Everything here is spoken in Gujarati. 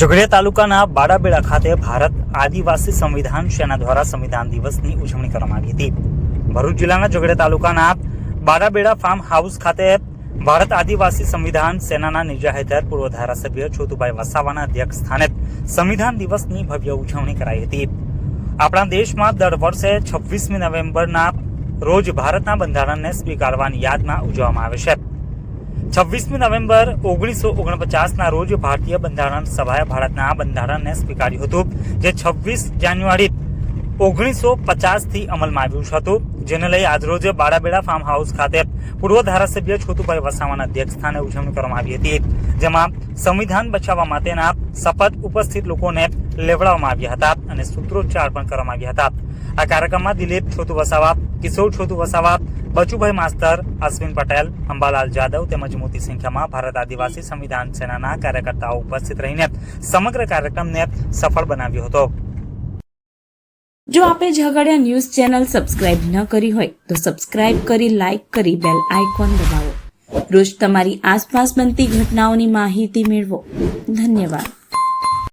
ઝઘડિયા તાલુકાના બાડાબેડા ખાતે ભારત આદિવાસી સંવિધાન સેના દ્વારા સંવિધાન દિવસની ઉજવણી કરવામાં આવી હતી. ભરૂચ જિલ્લાના ઝઘડિયા તાલુકાના બાડાબેડા ફાર્મ હાઉસ ખાતે ભારત આદિવાસી સંવિધાન સેનાના નિજા હેઠળ પૂર્વ ધારાસભ્ય છોતુભાઈ વસાવાના અધ્યક્ષ સ્થાને સંવિધાન દિવસની ભવ્ય ઉજવણી કરાઈ હતી. આપણા દેશમાં દર વર્ષે છવ્વીસમી નવેમ્બરના રોજ ભારતના બંધારણને સ્વીકારવાની યાદમાં ઉજવવામાં આવે છે. છવ્વીસમી નવેમ્બર ઓગણીસો ઓગણપચાસના રોજ ભારતીય બંધારણ સભાએ ભારતના બંધારણને સ્વીકાર્યું હતું, જે છવ્વીસ જાન્યુઆરી ઓગણીસો પચાસથી અમલમાં આવ્યું હતું, જેને લઈ આજરોજ બાડાબેડા ફાર્મ હાઉસ ખાતે પૂર્વ ધારાસભ્ય છોતુભાઈ વસાવાના અધ્યક્ષ સ્થાને ઉજવણી કરવામાં આવી હતી, જેમાં સંવિધાન બચાવવા માટેના શપથ ઉપસ્થિત લોકોને લેવડાવવામાં આવ્યા હતા અને સૂત્રોચ્ચાર પણ કરવામાં આવ્યા હતા. આ કાર્યક્રમમાં દિલીપ છોતુ વસાવા કિશોર છોતુ વસાવા બચુભાઈ માસ્તર, અશ્વિન પટેલ, અંબાલાલ જાદવ તેમજ મોટી સંખ્યામાં ભારત આદિવાસી સંવિધાન સેનાના કાર્યકર્તાઓ ઉપસ્થિત રહીને સમગ્ર કાર્યક્રમને સફળ બનાવ્યો હતો. જો આપે ઝઘડિયા ન્યૂઝ ચેનલ સબસ્ક્રાઇબ ન કરી હોય, તો સબસ્ક્રાઇબ કરી, લાઇક કરી, બેલ આઇકોન દબાવો. રોજ તમારી આસપાસ બનતી ઘટનાઓની માહિતી મેળવો. ધન્યવાદ.